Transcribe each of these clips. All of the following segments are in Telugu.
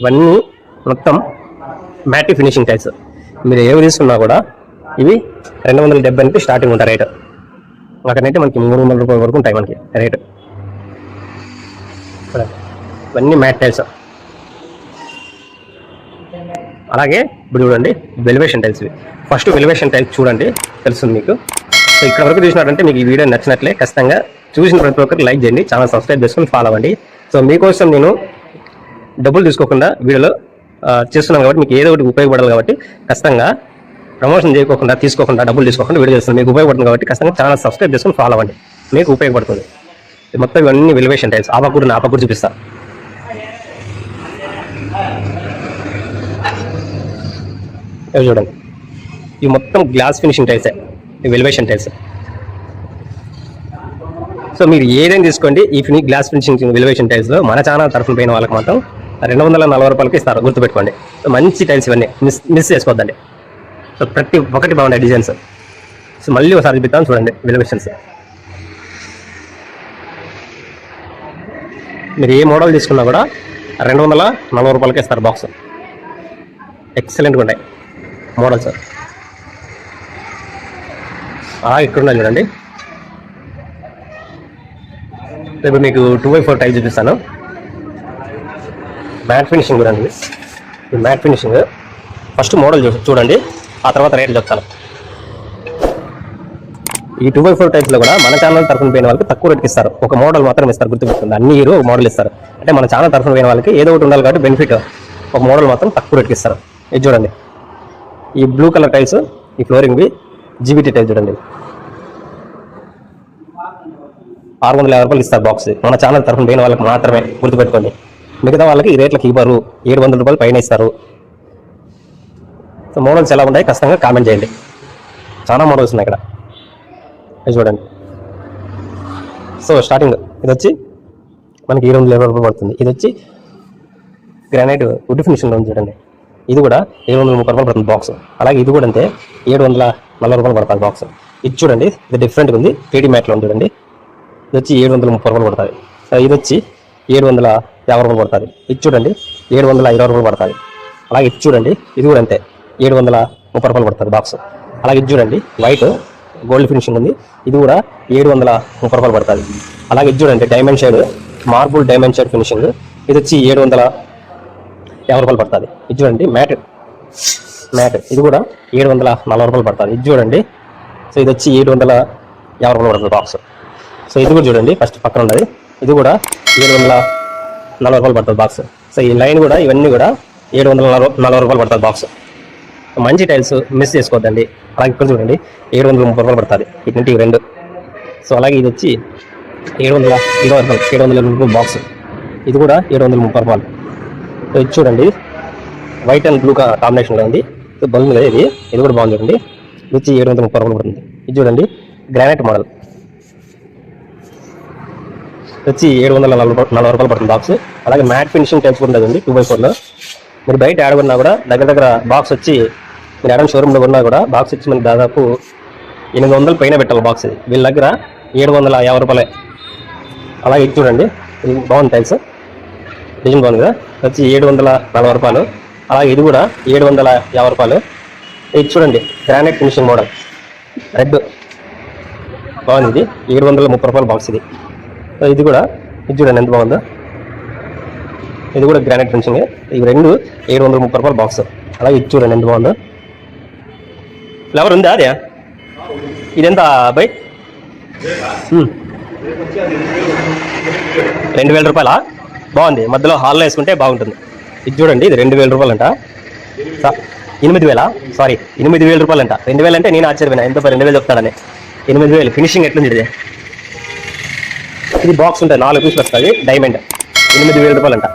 ఇవన్నీ మొత్తం మ్యాటి ఫినిషింగ్ టైల్స్ మీరు ఏవి తీసుకున్నా కూడా ఇవి రెండు వందల డెబ్బై నుంచి స్టార్టింగ్ ఉంటాయి రేటు అక్కడైతే మనకి మూడు వందల రూపాయల వరకు ఉంటాయి మనకి రేటు ఇవన్నీ మ్యాట్ టైల్స్ అలాగే ఇప్పుడు చూడండి వెలివేషన్ టైల్స్ ఇవి. ఫస్ట్ వెలివేషన్ టైల్స్ చూడండి తెలుస్తుంది మీకు. సో ఇక్కడ వరకు చూసినారంటే మీకు ఈ వీడియో నచ్చినట్లే ఖచ్చితంగా చూసిన ప్రతి ఒక్కరు లైక్ చేయండి ఛానల్ సబ్స్క్రైబ్ చేసుకొని ఫాలో అవ్వండి. సో మీకోసం నేను డబ్బులు తీసుకోకుండా వీడియోలో చేస్తున్నాం కాబట్టి మీకు ఏదో ఒకటి ఉపయోగపడాలి కాబట్టి ఖచ్చితంగా ప్రమోషన్ చేయకోకుండా తీసుకోకుండా డబ్బులు తీసుకోకుండా వీడియో చేస్తున్నాను మీకు ఉపయోగపడుతుంది కాబట్టి ఖచ్చితంగా ఛానల్ సబ్స్క్రైబ్ చేసుకుని ఫాలో అవ్వండి. మీకు ఉపయోగపడుతుంది. మొత్తం ఇవన్నీ వెలివేషన్ టైల్స్. ఆపకూడదు నా ఆపకూడదు చూపిస్తా. ఇవి చూడండి. ఇవి మొత్తం గ్లాస్ ఫినిషింగ్ టైల్సే ఇవి వెలివేషన్ టైల్స్ సో మీరు ఏదైనా తీసుకోండి. ఈ ఫిని గ్లాస్ ఫినిషింగ్ వెలివేషన్ టైల్స్లో మన ఛానల్ తరఫున పోయిన వాళ్ళకి మాత్రం రెండు వందల నలభై రూపాయలకి ఇస్తారు. గుర్తుపెట్టుకోండి. సో మంచి టైల్స్ ఇవన్నీ. మిస్ మిస్ చేసుకోవద్దండి. సో ప్రతి ఒక్కటి బాగున్నాయి డిజైన్స్. సో మళ్ళీ ఒకసారి చూపిస్తాను చూడండి వెలివేషన్స్ మీరు ఏ మోడల్ తీసుకున్నా కూడా రెండు వందల నలభై రూపాయలకి ఇస్తారు బాక్స్. ఎక్సలెంట్గా ఉంటాయి మోడల్స్. అలాగే ఇక్కడ ఉన్నాయి చూడండి. రేపు మీకు టూ బై ఫోర్ టైప్ చూపిస్తాను. మ్యాట్ ఫినిషింగ్ చూడండి. ఇది ఈ మ్యాట్ ఫినిషింగ్ ఫస్ట్ మోడల్ చూడండి. ఆ తర్వాత రేట్లు చెప్తాను. ఈ టూ బై ఫోర్ టైప్లో కూడా మన ఛానల్ తరఫున పోయిన వాళ్ళకి తక్కువ రేట్కి ఇస్తారు. ఒక మోడల్ మాత్రం ఇస్తారు గుర్తుపెట్టుకుంది అన్ని హీరో ఒక మోడల్ ఇస్తారు. అంటే మన ఛానల్ తరఫున పోయిన వాళ్ళకి ఏదో ఒకటి ఉండాలి కాబట్టి బెనిఫిట్ ఒక మోడల్ మాత్రం తక్కువ రేట్కి ఇస్తారు. ఇది చూడండి. ఈ బ్లూ కలర్ టైల్స్ ఈ ఫ్లోరింగ్వి జీబీటీ టైప్ చూడండి. ఆరు వందల యాభై రూపాయలు ఇస్తారు బాక్స్ మన ఛానల్ తరఫున పోయిన వాళ్ళకి మాత్రమే గుర్తుపెట్టుకోండి. మిగతా వాళ్ళకి ఈ రేట్లకు ఇవ్వరు. ఏడు వందల రూపాయలు పైన ఇస్తారు. సో మోడల్స్ ఎలా ఉన్నాయి ఖచ్చితంగా కామెంట్ చేయండి. చాలా మోడల్స్ ఉన్నాయి ఇక్కడ. ఇది చూడండి. సో స్టార్టింగ్ ఇది వచ్చి మనకి ఏడు వందల ఇరవై రూపాయలు పడుతుంది. ఇది వచ్చి గ్రానైట్ వుడ్ ఫినిషింగ్లో ఉంది చూడండి. ఇది కూడా ఏడు వందల ముప్పై రూపాయలు పడుతుంది బాక్స్ అలాగే ఇది కూడా అంతే ఏడు వందల నలభై రూపాయలు పడుతుంది బాక్స్ ఇది చూడండి ఇది డిఫరెంట్గా ఉంది. త్రీడీ మ్యాట్లో ఉంది చూడండి. ఇది వచ్చి ఏడు వందల ముప్పై రూపాయలు పడుతుంది. సో ఇది వచ్చి ఏడు వందల యాభై రూపాయలు పడుతుంది. ఇది చూడండి ఏడు వందల ఇరవై రూపాయలు పడుతుంది. అలాగే ఇది చూడండి ఇది కూడా అంతే. ఏడు వందల ముప్పై రూపాయలు పడుతుంది బాక్స్ అలాగే ఇది చూడండి వైట్ గోల్డ్ ఫినిషింగ్ ఉంది. ఇది కూడా ఏడు వందల ముప్పై రూపాయలు పడుతుంది. అలాగే ఇది చూడండి diamond shade marble diamond shade finishing ఇది వచ్చి ఏడు వందల యాభై రూపాయలు పడుతుంది. ఇది చూడండి మ్యాట్ మ్యాట్ ఇది కూడా ఏడు వందల నలభై రూపాయలు పడుతుంది. ఇది చూడండి సో ఇది వచ్చి ఏడు వందల యాభై రూపాయలు పడుతుంది బాక్స్ సో ఇది కూడా చూడండి ఫస్ట్ పక్కన ఉన్నది. ఇది కూడా ఏడు వందల నలభై రూపాయలు పడుతుంది బాక్స్ సో ఈ లైన్ కూడా ఇవన్నీ కూడా ఏడు వందల నలభై నలభై రూపాయలు పడుతుంది బాక్స్ మంచి టైల్స్ మిస్ చేసుకోవద్దండి. అలాగే ఇక్కడ చూడండి ఏడు వందల ముప్పై రూపాయలు పడుతుంది. ఇటువంటి రెండు. సో అలాగే ఇది వచ్చి ఏడు వందల ఇరవై రూపాయలు ఏడు వందల రూపాయలు బాక్స్ ఇది కూడా ఏడు వందల ముప్పై రూపాయలు. సో ఇది చూడండి వైట్ అండ్ బ్లూ కాంబినేషన్లో ఉంది. సో బల్బ్ కదా ఇది ఇది కూడా బాగుంది చూడండి. ఇది వచ్చి ఏడు వందల ముప్పై రూపాయలు పడుతుంది. ఇది చూడండి గ్రానైట్ మోడల్ వచ్చి ఏడు వందల నలభై రూపాయలు- నలభై రూపాయలు పడుతుంది బాక్స్ అలాగే మ్యాట్ ఫినిషింగ్ టైప్ ఉంటుంది అండి టూ బై ఫోర్లో మీరు బయట ఆడకున్నా కూడా దగ్గర దగ్గర బాక్స్ వచ్చి మీరు ఆడని షోరూంలో కొన్నా కూడా బాక్స్ వచ్చి మనకి దాదాపు ఎనిమిది వందల పైన పెట్టాలి బాక్స్ ఇది. వీళ్ళ దగ్గర ఏడు వందల యాభై రూపాయలే. అలాగే ఇది చూడండి ఇది బాగుంది టైల్స్ డిజైన్ బాగుంది కదా? వచ్చి ఏడు వందల నలభై రూపాయలు. అలాగే ఇది కూడా ఏడు వందల యాభై రూపాయలు. ఇది చూడండి గ్రానైట్ ఫినిషింగ్ మోడల్ రెడ్ బాగుంది ఇది. ఏడు వందల ముప్పై రూపాయల బాక్స్ ఇది. ఇది కూడా ఇది చూడండి ఎంత బాగుందో. ఇది కూడా గ్రానైట్ ఫినిషింగ్ ఇవి రెండు ఏడు వందల ముప్పై రూపాయల బాక్స్ అలాగే ఇది చూడండి ఎంత బాగుందో. ఫ్లవర్ ఉందా అదే? ఇదెంత ఎంత బై రెండు వేల రూపాయలా? బాగుంది. మధ్యలో హాల్లో వేసుకుంటే బాగుంటుంది. ఇది చూడండి ఇది రెండు వేల రూపాయలంట. స- ఎనిమిది వేల సారీ ఎనిమిది వేల రూపాయలంట. రెండు వేలు అంటే నేను ఆశ్చర్యపోయినా. ఎంత రెండు వేలు చెప్తాడని. ఎనిమిది వేలు ఫినిషింగ్ ఎట్లుంది ఇది? ఇది బాక్స్ ఉంటాయి నాలుగు పీసులు వస్తుంది డైమండ్ ఎనిమిది వేల రూపాయలు అంట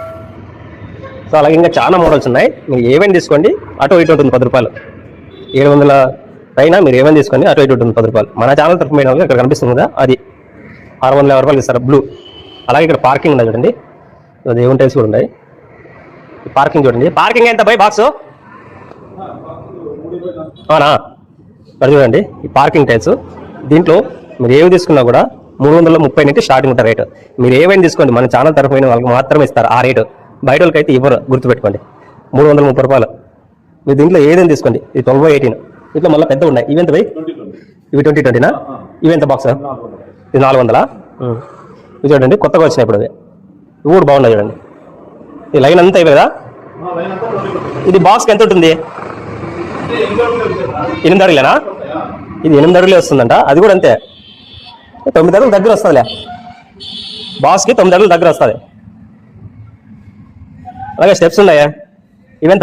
సో అలాగే ఇంకా చాలా మోడల్స్ ఉన్నాయి. మీరు ఏమైనా తీసుకోండి అటు ఇటు ఉంటుంది పది రూపాయలు. ఏడు వందల పైన మీరు ఏమైనా తీసుకోండి అటు ఇటు ఉంటుంది పది రూపాయలు. మన ఛానల్ తరఫు మీద ఇక్కడ కనిపిస్తుంది కదా అది. ఆరు వందల యాభై రూపాయలు ఇస్తారు బ్లూ అలాగే ఇక్కడ పార్కింగ్ ఉంది చూడండి. అది దేవుని టైల్స్ కూడా ఉన్నాయి. పార్కింగ్ చూడండి. పార్కింగ్ ఎంత బై బాక్స్ అవునా? మరి చూడండి ఈ పార్కింగ్ టైల్స్ దీంట్లో మీరు ఏవి తీసుకున్నా కూడా మూడు వందల ముప్పై నుంచి స్టార్టింగ్ ఉంటుంది రేటు మీరు ఏమైనా తీసుకోండి మన ఛానల్ తరఫున వాళ్ళకి మాత్రమే ఇస్తారు ఆ రేటు బయట వాళ్ళకి అయితే ఇవ్వరు గుర్తుపెట్టుకోండి. మూడు వందల ముప్పై రూపాయలు. మీరు దీంట్లో ఏదైనా తీసుకోండి ఇది ట్వెల్వ్ ఎయిటీన్. ఇట్లా మళ్ళీ పెద్ద ఉన్నాయి. ఇవి ఎంత బై? ఇవి ట్వంటీ ట్వంటీనా ఇవి ఎంత బాక్స్ ఇది నాలుగు వందలా? ఇవి చూడండి కొత్తగా వచ్చినాయి ఇప్పుడు అవి. ఇవి కూడా బాగున్నాయి చూడండి. ఈ లైన్ అంతా ఇవి కదా ఇది బాక్స్కి ఎంత ఉంటుంది? ఎనిమిది అడుగులేనా? ఇది ఎనిమిది అడుగులే వస్తుందంట. అది కూడా అంతే. తొమ్మిది అడుగులు దగ్గర వస్తుందిలే. బాస్కి తొమ్మిది అడుగులు దగ్గర వస్తుంది. అలాగే స్టెప్స్ ఉన్నాయా? ఇవెంత